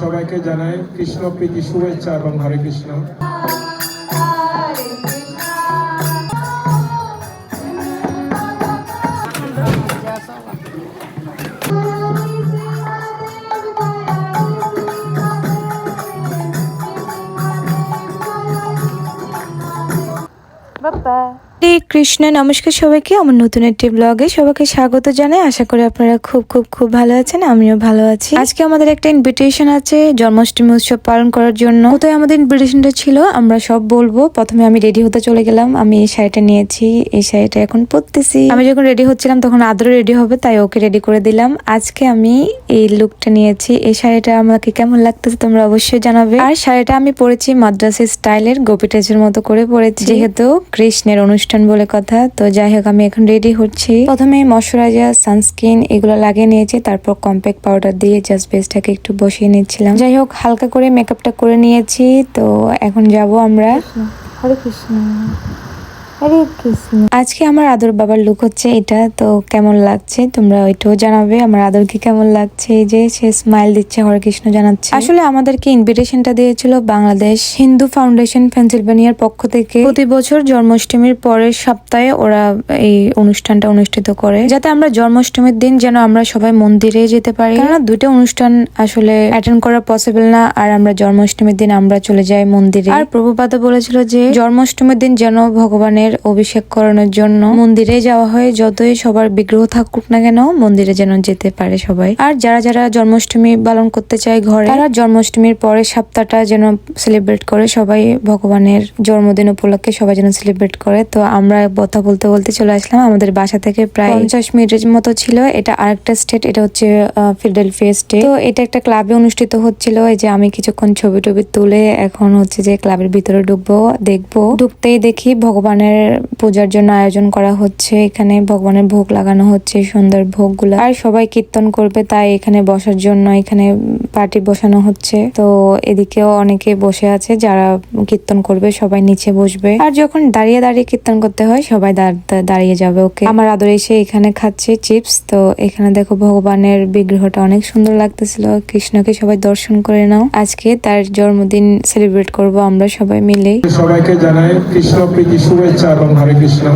সবাইকে জানাই কৃষ্ণ প্রীতি শুভেচ্ছা এবং হরে কৃষ্ণ। কৃষ্ণ, নমস্কার সবাইকে। আমার নতুন একটি ব্লগে সবাইকে স্বাগত জানাই। আশা করি আপনারা খুব খুব খুব ভালো আছেন, আমিও ভালো আছি। আজকে আমাদের একটা ইনভিটেশন আছে, জন্মাষ্টমী উৎসব পালন করার জন্য। কোথায় আমাদের ইনভিটেশনটা ছিল, আমরা সব বলব। প্রথমে আমি রেডি হতে চলে গেলাম। আমি এই শাড়িটা নিয়েছি, এই শাড়িটা এখন পরতেছি। আমি যখন রেডি হচ্ছিলাম, তখন আদ্র রেডি হবে, তাই ওকে রেডি করে দিলাম। আজকে আমি এই লুকটা নিয়েছি। এই শাড়িটা আমাকে কেমন লাগতেছে তোমরা অবশ্যই জানাবে। আর শাড়িটা আমি পরেছি মাদ্রাসি স্টাইলের গোপিটাজের মতো করে পরেছি। যেহেতু কৃষ্ণের অনুষ্ঠান বলে কথা। তো যাই হোক, আমি এখন রেডি হচ্ছি। প্রথমে ময়শ্চারাইজার সানস্ক্রিন এগুলো লাগিয়ে নিয়েছি, তারপর কম্প্যাক্ট পাউডার দিয়ে জাস্ট বেসটাকে একটু বসিয়ে নিচ্ছিলাম। যাই হোক, হালকা করে মেকআপটা করে নিয়েছি। তো এখন যাব আমরা। হরে কৃষ্ণ। হরে কৃষ্ণ। আজকে আমার আদর বাবার লুক হচ্ছে এটা, তো কেমন লাগছে? তোমরা ওইটাও জানাবে, আমার আদরকে কেমন লাগছে? যে সে স্মাইল দিচ্ছে, হরে কৃষ্ণ জানাচ্ছে। আসলে আমাদেরকে ইনভিটেশনটা দিয়েছিল বাংলাদেশ হিন্দু ফাউন্ডেশন পেন্সিলভেনিয়ার পক্ষ থেকে। প্রতি বছর জন্মাষ্টমীর পরের সপ্তাহে ওরা এই অনুষ্ঠানটা অনুষ্ঠিত করে, যাতে আমরা জন্মাষ্টমীর দিন যেন আমরা সবাই মন্দিরে যেতে পারি। কেননা দুইটা অনুষ্ঠান আসলে অ্যাটেন্ড করা পসিবল না, আর আমরা জন্মাষ্টমীর দিন আমরা চলে যাই মন্দিরে। আর প্রভুপাদ বলেছিল যে, জন্মাষ্টমীর দিন যেন ভগবানের অভিষেক করানোর জন্য মন্দিরে যাওয়া হয়, যতই সবার বিগ্রহ থাকুক না কেন মন্দিরে যেন যেতে পারে সবাই। আর যারা যারা জন্মাষ্টমী পালন করতে চায় ঘরে, তারা জন্মাষ্টমীর পরের সপ্তাহটা যেন সেলিব্রেট করে সবাই, ভগবানের জন্মদিন উপলক্ষে সবাই যেন সেলিব্রেট করে। তো আমরা কথা বলতে বলতে চলে আসলাম আমাদের বাসা থেকে প্রায় পঞ্চাশ মিনিটের মতো ছিল। এটা আরেকটা স্টেট এটা হচ্ছে ফিলাডেলফিয়া স্টেট তো এটা একটা ক্লাবে অনুষ্ঠিত হচ্ছিল। এই যে আমি কিছুক্ষণ ছবি টবি তুলে এখন হচ্ছে যে ক্লাবের ভিতরে ঢুকবো, দেখব। ঢুকতেই দেখি ভগবানের পূজার জন্য আয়োজন করা হচ্ছে। এখানে ভগবানের ভোগ লাগানো হচ্ছে, সুন্দর ভোগগুলো। আর সবাই কীর্তন করবে, তাই এখানে বসার জন্য এখানে পার্টি বসানো হচ্ছে। তো এদিকেও অনেকে বসে আছে, যারা কীর্তন করবে, সবাই নিচে বসবে। আর যখন দাঁড়িয়ে দাঁড়িয়ে কীর্তন করতে হয়, সবাই দাঁড়িয়ে যাবে, ওকে? আমার আদর এসে এখানে খাচ্ছে চিপস। তো এখানে দেখো ভগবানের বিগ্রহটা অনেক সুন্দর লাগতেছিল। কৃষ্ণকে সবাই দর্শন করে নাও। আজকে তার জন্মদিন সেলিব্রেট করব আমরা সবাই মিলে সবাইকে জানাই কৃষ্ণ প্রীতি শুভেচ্ছা। এবং হরে কৃষ্ণ।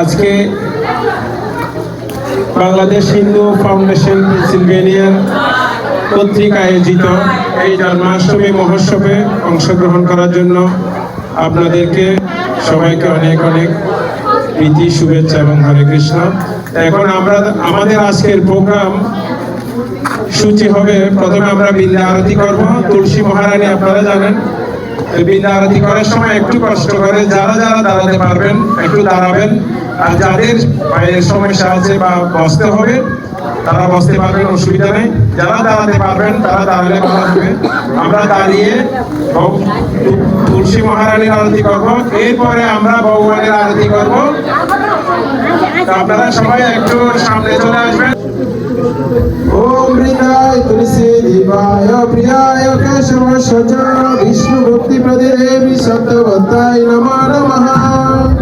আজকে বাংলাদেশ হিন্দু ফাউন্ডেশন পেন্সিলভেনিয়ার কর্তৃক আয়োজিত এই জন্মাষ্টমী মহোৎসবে অংশগ্রহণ করার জন্য আপনাদেরকে সবাইকে অনেক অনেক প্রীতি, শুভেচ্ছা এবং হরে কৃষ্ণ। এখন আমরা, আমাদের আজকের প্রোগ্রাম সূচি হবে। প্রথমে আমরা বিন্দা আরতি করব। তুলসী মহারানী আপনারা জানেন। আরতি করার সময় একটু কষ্ট করে যারা যারা দাঁড়াতে পারবেন, একটু দাঁড়াবেন। আর যাদের পায়ের সমস্যা আছে বা বসতে হবে, তারা বসতে পারবেন, অসুবিধা নেই। যারা দাঁড়াতে পারবেন, তারা দাঁড়ালে ভালো হবে। আমরা দাঁড়িয়ে তুলসী মহারানীর আরতি করব। এরপরে আমরা ভগবানের আরতি করব। আপনারা সবাই একটু সামনে চলে আসবেন। ওম হৃদয় তুলসী দিবায় প্রিয়ায় কেশব সজ বিষ্ণু ভক্তি প্রদে বিশব্দ ভক্তায় নম নমঃ।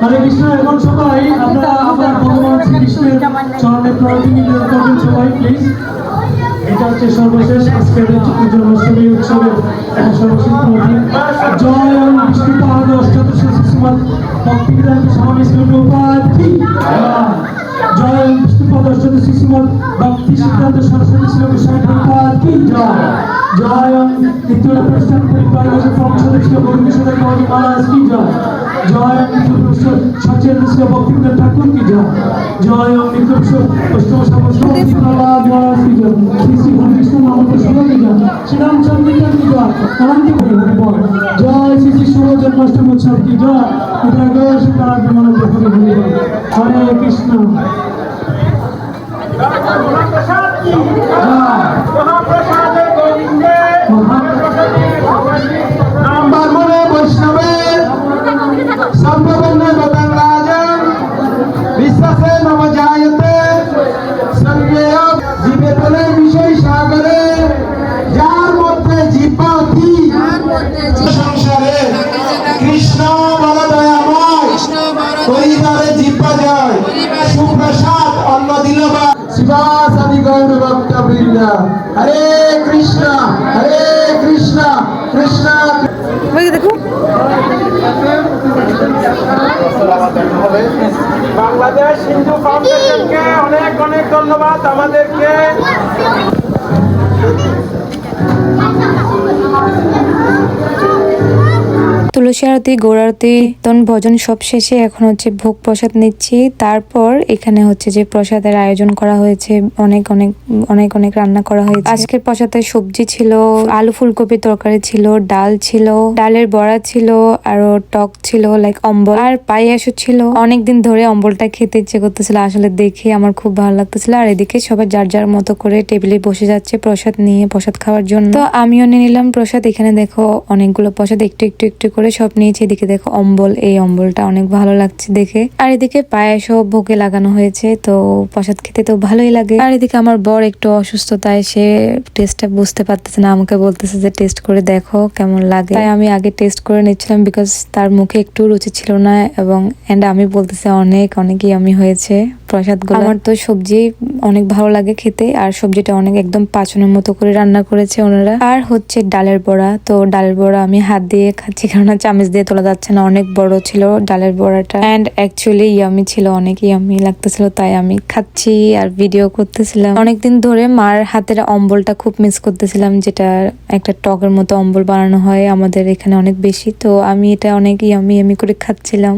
হরে কৃষ্ণ এবং সবাই আপনারা আপনার ভগবান শ্রীকৃষ্ণের চরণে প্রণতি নিবেদন করবেন সবাই প্লিজ এটা হচ্ছে সর্বশেষ আজকের জন্মাষ্টমী উৎসবের সর্বশেষ প্রণতি। জয় বিষ্ণুপাদ অষ্টাদশ শিশুমত ভক্তিবিদান্ত স্বামী শ্রীপ্রপাদ কি জয় বিষ্ণুপাদ অষ্টাদশ শিশুমত ভক্তি সিদ্ধান্ত সরস্বতী শ্রী প্রপাদ কি জয়। জয় নিত্য প্রস্থান পরিবার সংসদ শ্রী গৌরীশ্বর গৌরী মহারাজ কি জয়। জয় ওম নিত্যপ্রস্থান সচেতন শ্রী ভক্তিবিদান ঠাকুর কি জয়? জয় ওম নিত্যপ্রস্থান অষ্টম সমস্ত প্রহ্লাদ মহারাজ কি জয় শ্রী শ্রী হরিকৃষ্ণ মহাপ্রভু সভা কি জয়? শ্রীরামচন্দ্র কি জয়? অনন্ত হরি বল জয় শ্রী শ্রী শুভ জন্মাষ্টমী উৎসব কি জয়? উদয় সীতারাম বিমানন্দ হরি কৃষ্ণ। ব্রাহ্মণে বিশ্বাসে নম জায়তে সর্বেয় জীবে তলে বিষয় সাগরে। যার মধ্যে জীবা অতি সংসারে। কৃষ্ণ বল দয়াময় পরিবারে জীবা যায়। সুপ্রসাদ অন্ন দিল বা। শিবাসাদি গৌর ভক্ত বৃন্দ। হরে কৃষ্ণ হরে কৃষ্ণ কৃষ্ণ। দেখো। বাংলাদেশ হিন্দু ফাউন্ডেশনকে অনেক অনেক ধন্যবাদ আমাদেরকে। তুলসী আরতি গোড় আরতি কীর্তন ভজন সব শেষে এখন হচ্ছে ভোগ প্রসাদ নিচ্ছি। তারপর এখানে হচ্ছে যে প্রসাদের আয়োজন করা হয়েছে, অনেক অনেক অনেক অনেক রান্না করা হয়েছে। আজকের প্রসাদে সবজি ছিল, আলু ফুলকপি তরকারি ছিল, ডাল ছিল, ডালের বড়া ছিল, আরও টক ছিল লাইক অম্বল আর পায়েসও ছিল। অনেকদিন ধরে অম্বলটা খেতে ইচ্ছে করতেছিল, আসলে দেখে আমার খুব ভালো লাগতেছিল। আর এদিকে সবাই যার যার মতো করে টেবিলে বসে যাচ্ছে প্রসাদ নিয়ে, প্রসাদ খাওয়ার জন্য। তো আমিও নিয়ে নিলাম প্রসাদ। এখানে দেখো অনেকগুলো প্রসাদ, একটু একটু একটু করে সব নিয়েছি। এদিকে দেখো অম্বল, এই অম্বলটা অনেক ভালো লাগছে দেখে। আর এদিকে পায়েসও ভোগে লাগানো হয়েছে, তো প্রসাদ খেতে তো ভালোই লাগে। আর এদিকে আমার বর একটু অসুস্থতায় সে টেস্টটা বুঝতে পারতেছে না, আমাকে বলতেছে যে টেস্ট করে দেখো কেমন লাগে। তাই আমি আগে টেস্ট করে নিচ্ছিলাম বিকজ তার মুখে একটু রুচি ছিল না এবং এন্ড আমি বলতেছি, অনেক অনেকই আমি হয়েছে প্রসাদগুলো। আমার তো সবজি অনেক ভালো লাগে খেতে, আর সবজিটা অনেক একদম পাচনের মতো করে রান্না করেছে ওনারা। আর হচ্ছে ডালের বড়া, তো ডালের বড়া আমি হাত দিয়ে খাচ্ছি, কেননা চামচ দিয়ে তোলা যাচ্ছে না, অনেক বড় ছিল ডালের বড়াটা। অ্যান্ড অ্যাকচুয়ালি ইয়ামি ছিল, অনেক ইয়ামি লাগতেছিল, তাই আমি খাচ্ছি আর ভিডিও করতেছিলাম। অনেকদিন ধরে মার হাতের অম্বলটা খুব মিস করতেছিলাম, যেটা একটা টকের মতো অম্বল বানানো হয় আমাদের এখানে অনেক বেশি। তো আমি এটা অনেক ইয়ামি ইয়ামি করে খাচ্ছিলাম।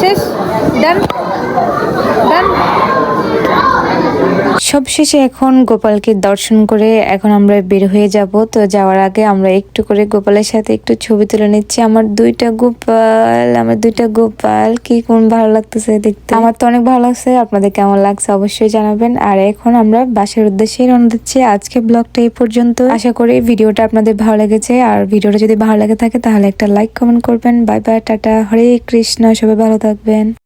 শেষ ডান ডান সব শেষে এখন গোপালকে দর্শন করে এখন আমরা বের হয়ে যাব। তো যাওয়ার আগে আমরা একটু করে গোপালের সাথে একটু ছবি তুলে নিচ্ছি। আমার দুইটা গোপাল, আমার দুইটা গোপাল, কি কোন ভালো লাগতেছে দেখতে? আমার তো অনেক ভালো লাগছে, আপনাদের কেমন লাগছে অবশ্যই জানাবেন। আর এখন আমরা বাসার উদ্দেশ্যে রওনা দিচ্ছি। আজকে ব্লগটা এই পর্যন্ত। আশা করি ভিডিওটা আপনাদের ভালো লেগেছে। আর ভিডিওটা যদি ভালো লেগে থাকে তাহলে একটা লাইক, কমেন্ট করবেন। বাই বাই, টাটা, হরে কৃষ্ণ, সবাই ভালো থাকবেন।